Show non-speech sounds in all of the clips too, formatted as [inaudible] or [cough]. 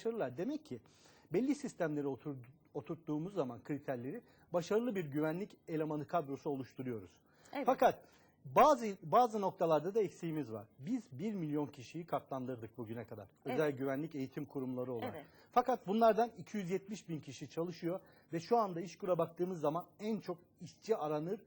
başarılar. Demek ki belli sistemleri otur, oturttuğumuz zaman kriterleri başarılı bir güvenlik elemanı kadrosu oluşturuyoruz. Evet. Fakat bazı bazı noktalarda da eksiğimiz var. Biz 1 milyon kişiyi katlandırdık bugüne kadar. Özel Evet. güvenlik eğitim kurumları olarak. Evet. Fakat bunlardan 270 bin kişi çalışıyor ve şu anda İşkur'a baktığımız zaman en çok işçi aranır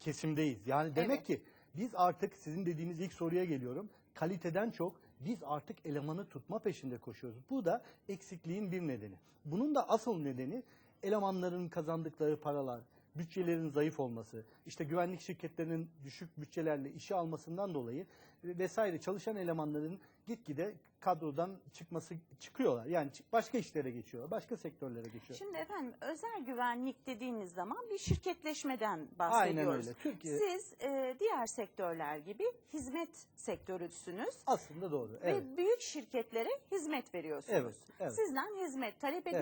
kesimdeyiz. Yani demek Evet. ki biz artık sizin dediğiniz ilk soruya geliyorum. Kaliteden çok biz artık elemanı tutma peşinde koşuyoruz. Bu da eksikliğin bir nedeni. Bunun da asıl nedeni elemanların kazandıkları paralar, bütçelerin zayıf olması, işte güvenlik şirketlerinin düşük bütçelerle işe almasından dolayı vesaire çalışan elemanların gitgide kadrodan çıkması çıkıyorlar. Yani başka işlere geçiyorlar, başka sektörlere geçiyor. Şimdi efendim özel güvenlik dediğimiz zaman bir şirketleşmeden Aynen bahsediyoruz. öyle. Türkiye Siz e, diğer sektörler gibi hizmet sektörüsünüz aslında doğru. Evet. ve büyük şirketlere hizmet veriyorsunuz. Evet, evet. Sizden hizmet talep Evet.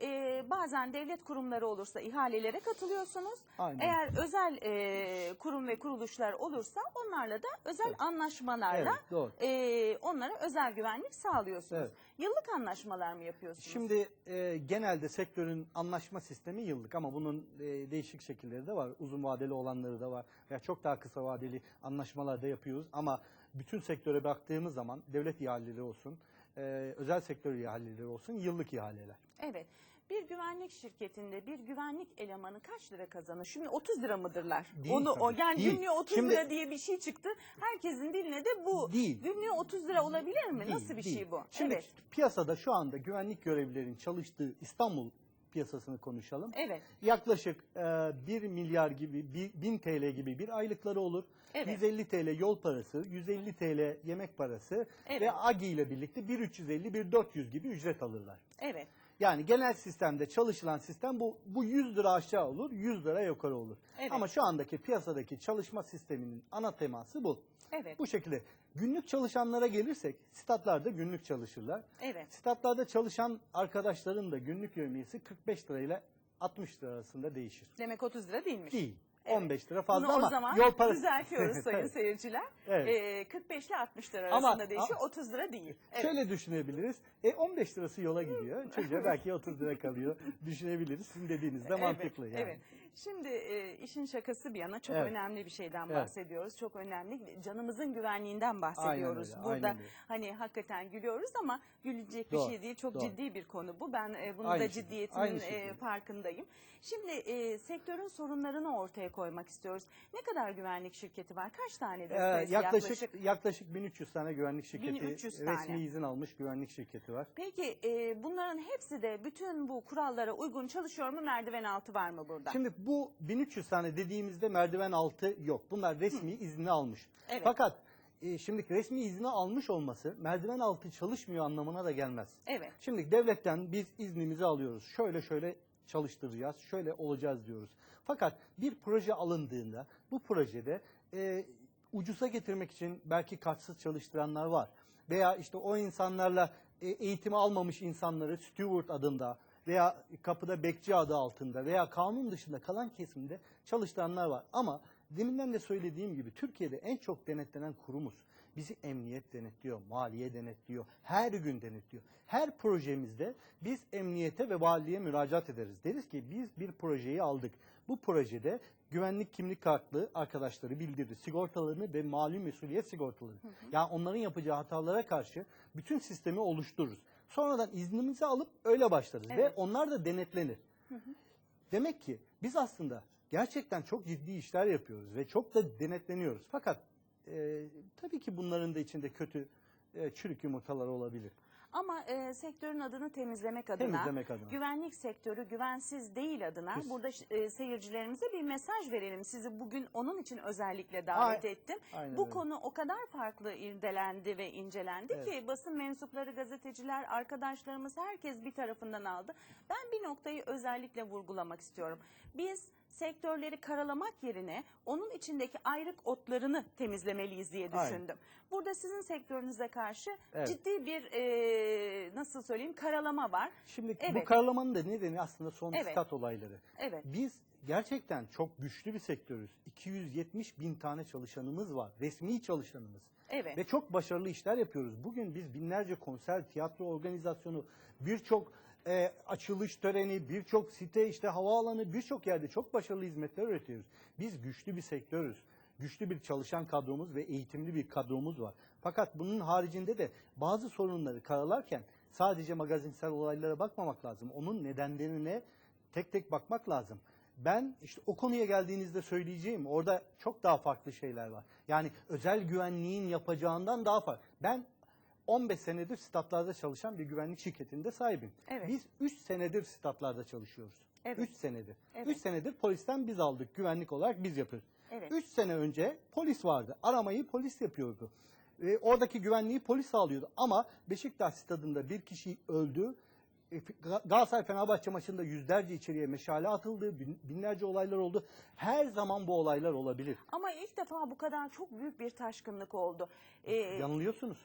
E, bazen devlet kurumları olursa ihalelere katılıyorsunuz. Aynen. Eğer özel e, kurum ve kuruluşlar olursa onlarla da özel Evet. anlaşmalarla Evet, doğru. e, onlara özel güvenlik sağlıyorsunuz. Evet. Yıllık anlaşmalar mı yapıyorsunuz? Şimdi e, genelde sektörün anlaşma sistemi yıllık ama bunun e, değişik şekilleri de var. Uzun vadeli olanları da var. Veya çok daha kısa vadeli anlaşmalar da yapıyoruz. Ama bütün sektöre baktığımız zaman devlet ihaleleri olsun, e, özel sektör ihaleleri olsun, yıllık ihaleler. Evet. Bir güvenlik şirketinde bir güvenlik elemanı kaç lira kazanır? Şimdi 30 lira mıdırlar? Değil Onu o yani değil. günlüğe 30 Şimdi- lira diye bir şey çıktı. Herkesin diline de bu. Değil. Günlüğe 30 lira olabilir mi? Değil, Nasıl bir değil. şey bu? Şimdi evet. piyasada şu anda güvenlik görevlilerinin çalıştığı İstanbul piyasasını konuşalım. Evet. Yaklaşık e, 1 milyar gibi, bir- 1000 TL gibi bir aylıkları olur. Evet. 150 TL yol parası, 150 TL yemek parası Evet. ve AGI ile birlikte 1350, 1400 gibi ücret alırlar. Evet. Yani genel sistemde çalışılan sistem bu bu 100 lira aşağı olur, 100 lira yukarı olur. Evet. Ama şu andaki piyasadaki çalışma sisteminin ana teması bu. Evet. Bu şekilde günlük çalışanlara gelirsek statlarda günlük çalışırlar. Evet. Statlarda çalışan arkadaşların da günlük yevmiyesi 45 lirayla 60 lira arasında değişir. Demek 30 lira değilmiş. Değil. Evet. 15 lira fazla Bunu ama o zaman yol parası. düzeltiyoruz [laughs] sayın seyirciler. Evet. Ee, 45 ile 60 lira Ama- arasında değişiyor. ama- 30 lira değil. Evet. Şöyle düşünebiliriz. E 15 lirası yola gidiyor. Çocuğa [laughs] belki 30 lira kalıyor. Düşünebiliriz. Sizin dediğiniz de mantıklı yani. Evet. Şimdi e, işin şakası bir yana çok Evet. önemli bir şeyden Evet. bahsediyoruz. Çok önemli. Canımızın güvenliğinden bahsediyoruz. öyle, Burada aynen öyle. hani hakikaten gülüyoruz ama gülecek Doğru, bir şey değil. Çok doğru. ciddi bir konu bu. Ben e, bunun Aynı da şekilde, ciddiyetinin aynı e, farkındayım. Şimdi e, sektörün sorunlarını ortaya koymak istiyoruz. Ne kadar güvenlik şirketi var? Kaç tane de Ee, sayısı yaklaşık, yaklaşık 1300 tane güvenlik şirketi, 1300 resmi tane. izin almış güvenlik şirketi var. Peki e, bunların hepsi de bütün bu kurallara uygun çalışıyor mu? Merdiven altı var mı burada? Şimdi bu 1300 tane dediğimizde merdiven altı yok. Bunlar resmi izni almış. Evet. Fakat e, şimdi resmi izni almış olması merdiven altı çalışmıyor anlamına da gelmez. Evet. Şimdi devletten biz iznimizi alıyoruz. Şöyle şöyle çalıştıracağız, şöyle olacağız diyoruz. Fakat bir proje alındığında bu projede e, ucuza getirmek için belki kartsız çalıştıranlar var. Veya işte o insanlarla e, eğitimi almamış insanları steward adında veya kapıda bekçi adı altında veya kanun dışında kalan kesimde çalıştıranlar var. Ama deminden de söylediğim gibi Türkiye'de en çok denetlenen kurumuz. Bizi emniyet denetliyor, maliye denetliyor, her gün denetliyor. Her projemizde biz emniyete ve valiliğe müracaat ederiz. Deriz ki biz bir projeyi aldık. Bu projede güvenlik kimlik kartlı arkadaşları bildirir. Sigortalarını ve mali mesuliyet sigortalarını. Yani onların yapacağı hatalara karşı bütün sistemi oluştururuz. Sonradan iznimizi alıp öyle başlarız ve Evet. onlar da denetlenir. Demek ki biz aslında gerçekten çok ciddi işler yapıyoruz ve çok da denetleniyoruz. Fakat e, tabii ki bunların da içinde kötü e, çürük yumurtalar olabilir. Ama e, sektörün adını temizlemek adına, Temizlemek adına. güvenlik sektörü güvensiz değil adına Kes- burada e, seyircilerimize bir mesaj verelim. Sizi bugün onun için özellikle davet Ay- ettim. Aynen Bu öyle. konu o kadar farklı irdelendi ve incelendi Evet. ki basın mensupları, gazeteciler, arkadaşlarımız herkes bir tarafından aldı. Ben bir noktayı özellikle vurgulamak istiyorum. Biz sektörleri karalamak yerine onun içindeki ayrık otlarını temizlemeliyiz diye Aynen. düşündüm. Burada sizin sektörünüze karşı Evet. ciddi bir e, nasıl söyleyeyim karalama var. Şimdi bu Evet. karalamanın da nedeni aslında son Evet. stat olayları. Evet. Biz gerçekten çok güçlü bir sektörüz. 270 bin tane çalışanımız var. Resmi çalışanımız. Evet. Ve çok başarılı işler yapıyoruz. Bugün biz binlerce konser, tiyatro organizasyonu, birçok e, açılış töreni, birçok site, işte havaalanı, birçok yerde çok başarılı hizmetler üretiyoruz. Biz güçlü bir sektörüz. Güçlü bir çalışan kadromuz ve eğitimli bir kadromuz var. Fakat bunun haricinde de bazı sorunları karalarken sadece magazinsel olaylara bakmamak lazım. Onun nedenlerine tek tek bakmak lazım. Ben işte o konuya geldiğinizde söyleyeceğim orada çok daha farklı şeyler var. Yani özel güvenliğin yapacağından daha farklı. Ben 15 senedir statlarda çalışan bir güvenlik şirketinde sahibim. Evet. Biz 3 senedir statlarda çalışıyoruz. Evet. 3 senedir. Evet. 3 senedir polisten biz aldık. Güvenlik olarak biz yapıyoruz. Evet. 3 sene önce polis vardı. Aramayı polis yapıyordu. E, oradaki güvenliği polis sağlıyordu. Ama Beşiktaş stadında bir kişi öldü. E, Ga- Galatasaray Fenerbahçe maçında yüzlerce içeriye meşale atıldı. bin- Binlerce olaylar oldu. Her zaman bu olaylar olabilir. Ama ilk defa bu kadar çok büyük bir taşkınlık oldu. Ee, Yanılıyorsunuz.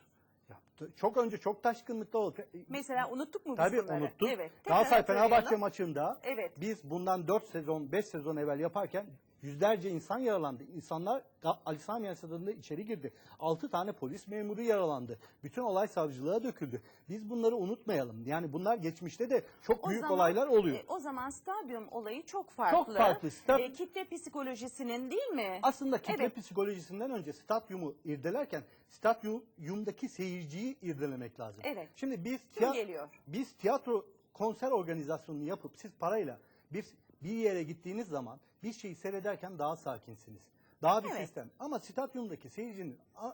Çok önce çok taşkınlıkta oldu. Mesela unuttuk mu biz Tabii bunları? unuttuk. Evet. Galatasaray Fenerbahçe maçında Evet. biz bundan 4 sezon 5 sezon evvel yaparken yüzlerce insan yaralandı. İnsanlar Ali Sami Yen Stadı'nda içeri girdi. 6 tane polis memuru yaralandı. Bütün olay savcılığa döküldü. Biz bunları unutmayalım. Yani bunlar geçmişte de çok O büyük zaman- olaylar oluyor. E, o zaman stadyum olayı çok farklı. Çok farklı. Stat- E, kitle psikolojisinin değil mi? Aslında kitle Evet. psikolojisinden önce stadyumu irdelerken stadyumdaki seyirciyi irdelemek lazım. Evet. Şimdi biz Kim tiya- geliyor? biz tiyatro konser organizasyonunu yapıp siz parayla bir bir yere gittiğiniz zaman bir şeyi seyrederken daha sakinsiniz. Daha bir Evet. sistem. Ama stadyumdaki seyircinin a-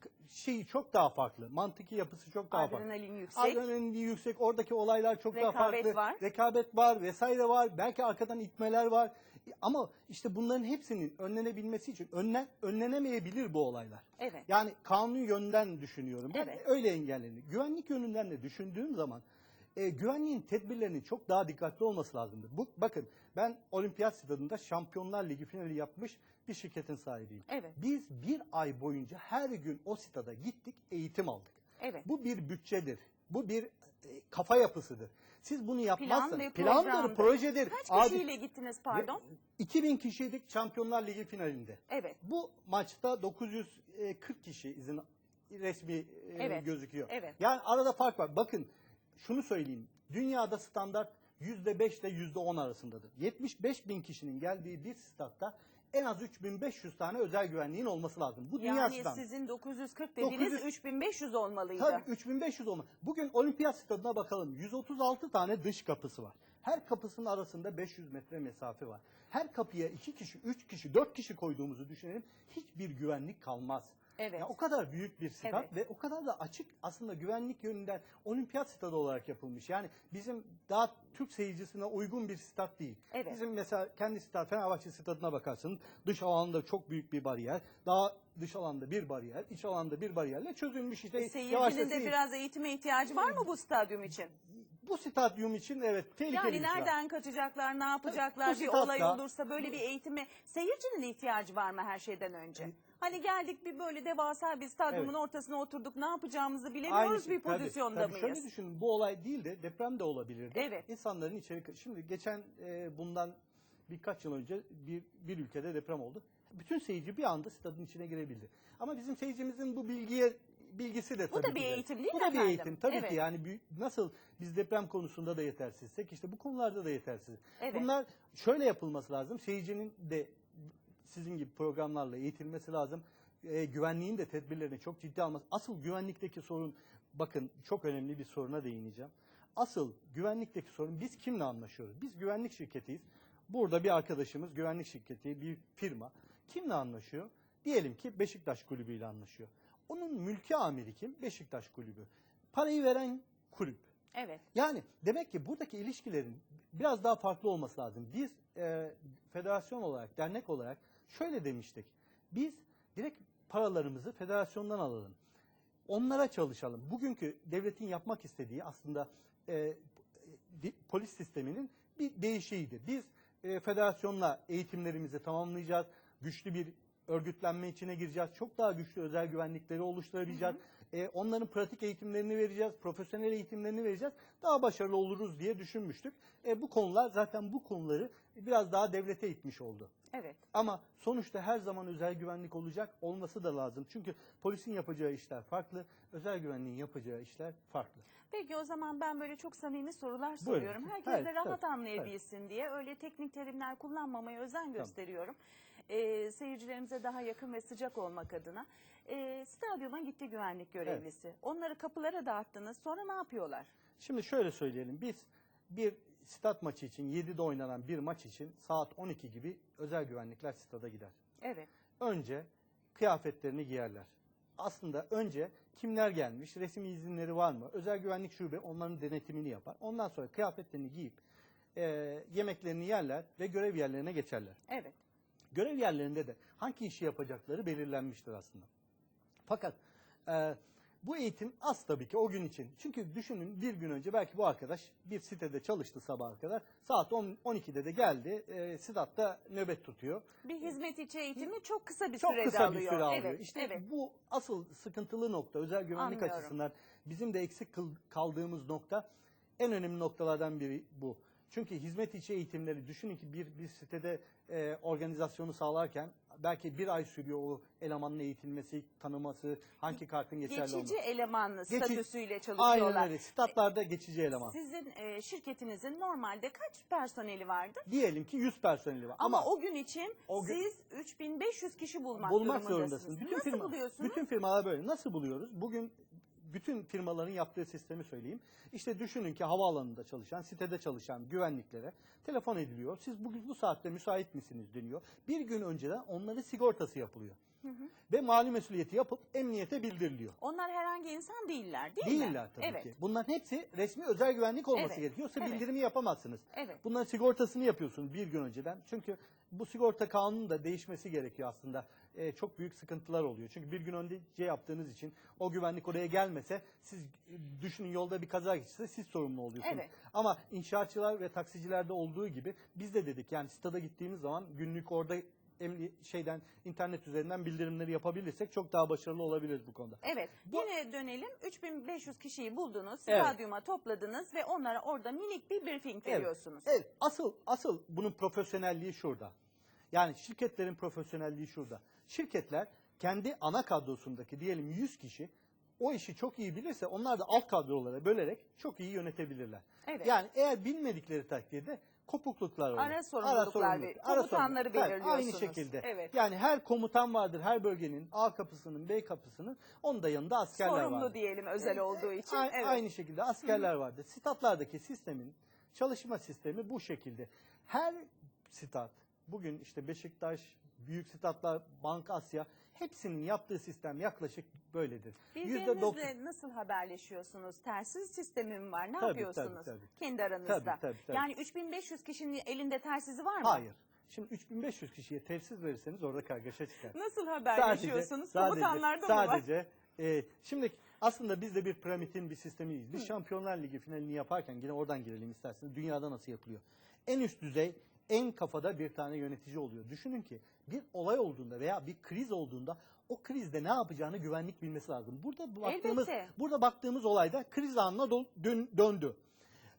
k- şeyi çok daha farklı. Mantıki yapısı çok daha farklı. Adrenalin yüksek. Adrenalin yüksek. Oradaki olaylar çok daha Rekabet farklı. var. Rekabet var vesaire var. Belki arkadan itmeler var. Ama işte bunların hepsinin önlenebilmesi için önlen, önlenemeyebilir bu olaylar. Evet. Yani kanun yönden düşünüyorum. Ben Evet. öyle engellenir. Güvenlik yönünden de düşündüğüm zaman e, güvenliğin tedbirlerinin çok daha dikkatli olması lazımdır. Bu, bakın ben olimpiyat stadında Şampiyonlar Ligi finali yapmış bir şirketin sahibiyim. Evet. Biz bir ay boyunca her gün o stada gittik, eğitim aldık. Evet. Bu bir bütçedir. Bu bir e, kafa yapısıdır. Siz bunu yapmazsanız ve plandır, programdır. projedir. Kaç Adi- kişiyle gittiniz pardon? 2000 kişiydik Şampiyonlar Ligi finalinde. Evet. Bu maçta 940 kişi izin resmi e, Evet, gözüküyor. evet. Yani arada fark var. Bakın şunu söyleyeyim. Dünyada standart %5 ile %10 arasındadır. 75 bin kişinin geldiği bir statta en az 3500 tane özel güvenliğin olması lazım. Bu dünya Yani standartı. sizin 940 dediğiniz 900 3500 olmalıydı. Tabii 3500 olma. Bugün olimpiyat stadına bakalım. 136 tane dış kapısı var. Her kapısının arasında 500 metre mesafe var. Her kapıya 2 kişi, 3 kişi, 4 kişi koyduğumuzu düşünelim. Hiçbir güvenlik kalmaz. Evet. Ya o kadar büyük bir stat Evet. ve o kadar da açık aslında güvenlik yönünden olimpiyat stadı olarak yapılmış. Yani bizim daha Türk seyircisine uygun bir stat değil. Evet. Bizim mesela kendi stat Fenerbahçe stadına bakarsın dış alanda çok büyük bir bariyer. Daha dış alanda bir bariyer, iç alanda bir bariyerle çözülmüş işte. yavaş Seyircinin de biraz eğitime ihtiyacı var mı bu stadyum için? bu stadyum için evet tehlikeli Yani nereden kaçacaklar, ne yapacaklar, bir statta- olay olursa böyle bir eğitime seyircinin ihtiyacı var mı her şeyden önce? Hani geldik bir böyle devasa bir stadyumun Evet. ortasına oturduk ne yapacağımızı bilemiyoruz Aynısı, bir tabii, pozisyonda tabii. mıyız? Şöyle düşünün bu olay değil de deprem de olabilirdi. Evet. İnsanların içeri şimdi geçen e, bundan birkaç yıl önce bir bir ülkede deprem oldu. Bütün seyirci bir anda stadın içine girebildi. Ama bizim seyircimizin bu bilgiye bilgisi de Bu da tabii bir de- eğitim değil Bu mi da bir efendim? eğitim tabii Evet. ki yani büyük- nasıl biz deprem konusunda da yetersizsek işte bu konularda da yetersiz. Evet. Bunlar şöyle yapılması lazım. Seyircinin de sizin gibi programlarla eğitilmesi lazım. E, güvenliğin de tedbirlerini çok ciddi alması. Asıl güvenlikteki sorun bakın çok önemli bir soruna değineceğim. Asıl güvenlikteki sorun biz kimle anlaşıyoruz? Biz güvenlik şirketiyiz. Burada bir arkadaşımız güvenlik şirketi, bir firma. Kimle anlaşıyor? Diyelim ki Beşiktaş Kulübü ile anlaşıyor. Onun mülki amiri kim? Beşiktaş Kulübü. Parayı veren kulüp. Evet. Yani demek ki buradaki ilişkilerin biraz daha farklı olması lazım. Biz e, federasyon olarak, dernek olarak şöyle demiştik. Biz direkt paralarımızı federasyondan alalım. Onlara çalışalım. Bugünkü devletin yapmak istediği aslında e, polis sisteminin bir değişiğiydi. Biz e, federasyonla eğitimlerimizi tamamlayacağız. Güçlü bir örgütlenme içine gireceğiz. Çok daha güçlü özel güvenlikleri oluşturabileceğiz. E, onların pratik eğitimlerini vereceğiz, profesyonel eğitimlerini vereceğiz. Daha başarılı oluruz diye düşünmüştük. E, bu konular zaten bu konuları biraz daha devlete itmiş oldu. Evet. Ama sonuçta her zaman özel güvenlik olacak olması da lazım. Çünkü polisin yapacağı işler farklı, özel güvenliğin yapacağı işler farklı. Peki o zaman ben böyle çok samimi sorular Buyurun. soruyorum. Herkes Evet, de rahat tabii, anlayabilsin diye öyle teknik terimler kullanmamaya özen gösteriyorum. Ee, seyircilerimize daha yakın ve sıcak olmak adına. Ee, stadyuma gitti güvenlik görevlisi. Onları kapılara dağıttınız. Sonra ne yapıyorlar? Şimdi şöyle söyleyelim. Biz bir stat maçı için 7'de oynanan bir maç için saat 12 gibi özel güvenlikler stada gider. Evet. Önce kıyafetlerini giyerler. Aslında önce kimler gelmiş, resmi izinleri var mı? Özel güvenlik şube onların denetimini yapar. Ondan sonra kıyafetlerini giyip e, yemeklerini yerler ve görev yerlerine geçerler. Evet. Görev yerlerinde de hangi işi yapacakları belirlenmiştir aslında. Fakat e, bu eğitim az tabii ki o gün için. Çünkü düşünün bir gün önce belki bu arkadaş bir sitede çalıştı sabaha kadar. Saat 10, 12'de de geldi. E, statta nöbet tutuyor. Bir hizmet içi eğitimi çok kısa bir Çok sürede kısa alıyor. bir süre alıyor. Evet. işte evet. bu asıl sıkıntılı nokta özel güvenlik Anlıyorum. açısından bizim de eksik kaldığımız nokta en önemli noktalardan biri bu. Çünkü hizmet içi eğitimleri düşünün ki bir bir sitede e, organizasyonu sağlarken belki bir ay sürüyor o elemanın eğitilmesi, tanıması, hangi kartın geçerli Geçici olması. eleman Geçi- statüsüyle Aynen çalışıyorlar. öyle. Statlarda geçici eleman. Sizin e, şirketinizin normalde kaç personeli vardır? Diyelim ki 100 personeli var. Ama, Ama, o gün için o gün- siz 3500 kişi bulmak, bulmak durumundasınız. zorundasın. Bütün Nasıl firma, buluyorsunuz? Bütün firmalar böyle. Nasıl buluyoruz? Bugün bütün firmaların yaptığı sistemi söyleyeyim. İşte düşünün ki havaalanında çalışan, sitede çalışan güvenliklere telefon ediliyor. Siz bugün bu saatte müsait misiniz deniyor. Bir gün önceden onların sigortası yapılıyor. Ve mali mesuliyeti yapıp emniyete bildiriliyor. Onlar herhangi insan değiller değil mi? Değiller tabii evet. ki. Bunların hepsi resmi özel güvenlik olması Evet, gerekiyor. Yoksa evet. bildirimi yapamazsınız. Evet. Bunların sigortasını yapıyorsunuz bir gün önceden. Çünkü bu sigorta kanunun da değişmesi gerekiyor aslında. Ee, çok büyük sıkıntılar oluyor. Çünkü bir gün önce yaptığınız için o güvenlik oraya gelmese siz e, düşünün yolda bir kaza geçse siz sorumlu oluyorsunuz. Evet. Ama inşaatçılar ve taksicilerde olduğu gibi biz de dedik yani stada gittiğimiz zaman günlük orada emni- şeyden internet üzerinden bildirimleri yapabilirsek çok daha başarılı olabiliriz bu konuda. Evet. Bu- Yine dönelim. 3500 kişiyi buldunuz, Evet. stadyuma topladınız ve onlara orada minik bir briefing Evet. veriyorsunuz. Evet, asıl asıl bunun profesyonelliği şurada. Yani şirketlerin profesyonelliği şurada. Şirketler kendi ana kadrosundaki diyelim 100 kişi o işi çok iyi bilirse onlar da alt kadrolara bölerek çok iyi yönetebilirler. Evet. Yani eğer bilmedikleri takdirde kopukluklar olur. Ara sorumluluklar ve komutanları Tabii, Aynı belirliyorsunuz. şekilde. Evet. Yani her komutan vardır her bölgenin A kapısının B kapısının onun da yanında askerler Sorumlu vardır. diyelim özel olduğu için. A- evet. Aynı şekilde askerler vardı. Statlardaki sistemin çalışma sistemi bu şekilde. Her stat bugün işte Beşiktaş, büyük statlar, Bank Asya hepsinin yaptığı sistem yaklaşık böyledir. Birbirinizle doksan- nasıl haberleşiyorsunuz? Telsiz sistemi mi var? Ne Tabii, yapıyorsunuz? tabii, tabii. Kendi aranızda. Tabii, tabii, tabii. Yani 3500 kişinin elinde telsizi var mı? Hayır. Şimdi 3500 kişiye telsiz verirseniz orada kargaşa çıkar. Nasıl haberleşiyorsunuz? sadece, Komutanlarda mı var? sadece, e, şimdi aslında biz de bir piramidin bir sistemiyiz. Biz Şampiyonlar Ligi finalini yaparken yine oradan girelim isterseniz. Dünyada nasıl yapılıyor? En üst düzey en kafada bir tane yönetici oluyor. Düşünün ki bir olay olduğunda veya bir kriz olduğunda o krizde ne yapacağını güvenlik bilmesi lazım. Burada baktığımız Elbette. burada baktığımız olayda kriz anına dön- döndü.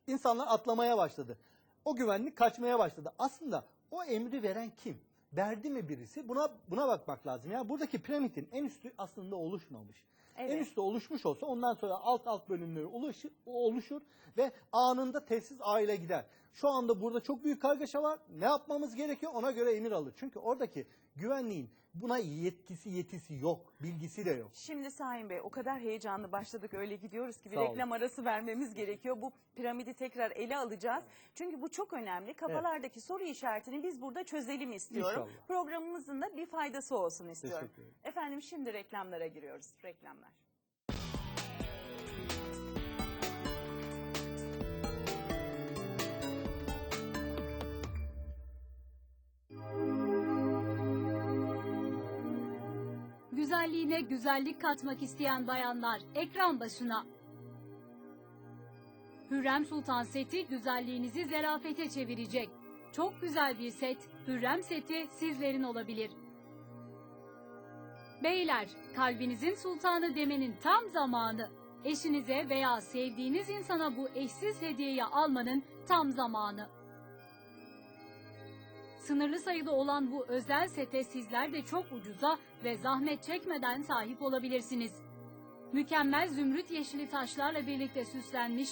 İnsanlar atlamaya başladı. O güvenlik kaçmaya başladı. Aslında o emri veren kim? Verdi mi birisi? Buna buna bakmak lazım. Ya buradaki piramidin en üstü aslında oluşmamış. Evet. En üstte oluşmuş olsa ondan sonra alt alt bölümleri oluşur, oluşur ve anında tesis aile gider. Şu anda burada çok büyük kargaşa var. Ne yapmamız gerekiyor? Ona göre emir alır. Çünkü oradaki güvenliğin buna yetkisi yetisi yok. Bilgisi de yok. Şimdi Sayın Bey o kadar heyecanlı başladık öyle gidiyoruz ki bir Sağ olun. reklam arası vermemiz gerekiyor. Bu piramidi tekrar ele alacağız. Çünkü bu çok önemli. Kafalardaki soru işaretini biz burada çözelim istiyorum. İnşallah. Programımızın da bir faydası olsun istiyorum. Teşekkür ederim. Efendim şimdi reklamlara giriyoruz. Reklamlar. Güzelliğine güzellik katmak isteyen bayanlar ekran başına. Hürrem Sultan seti güzelliğinizi zerafete çevirecek. Çok güzel bir set, Hürrem seti sizlerin olabilir. Beyler, kalbinizin sultanı demenin tam zamanı. Eşinize veya sevdiğiniz insana bu eşsiz hediyeyi almanın tam zamanı. Sınırlı sayıda olan bu özel sete sizler de çok ucuza ve zahmet çekmeden sahip olabilirsiniz. Mükemmel zümrüt yeşili taşlarla birlikte süslenmiş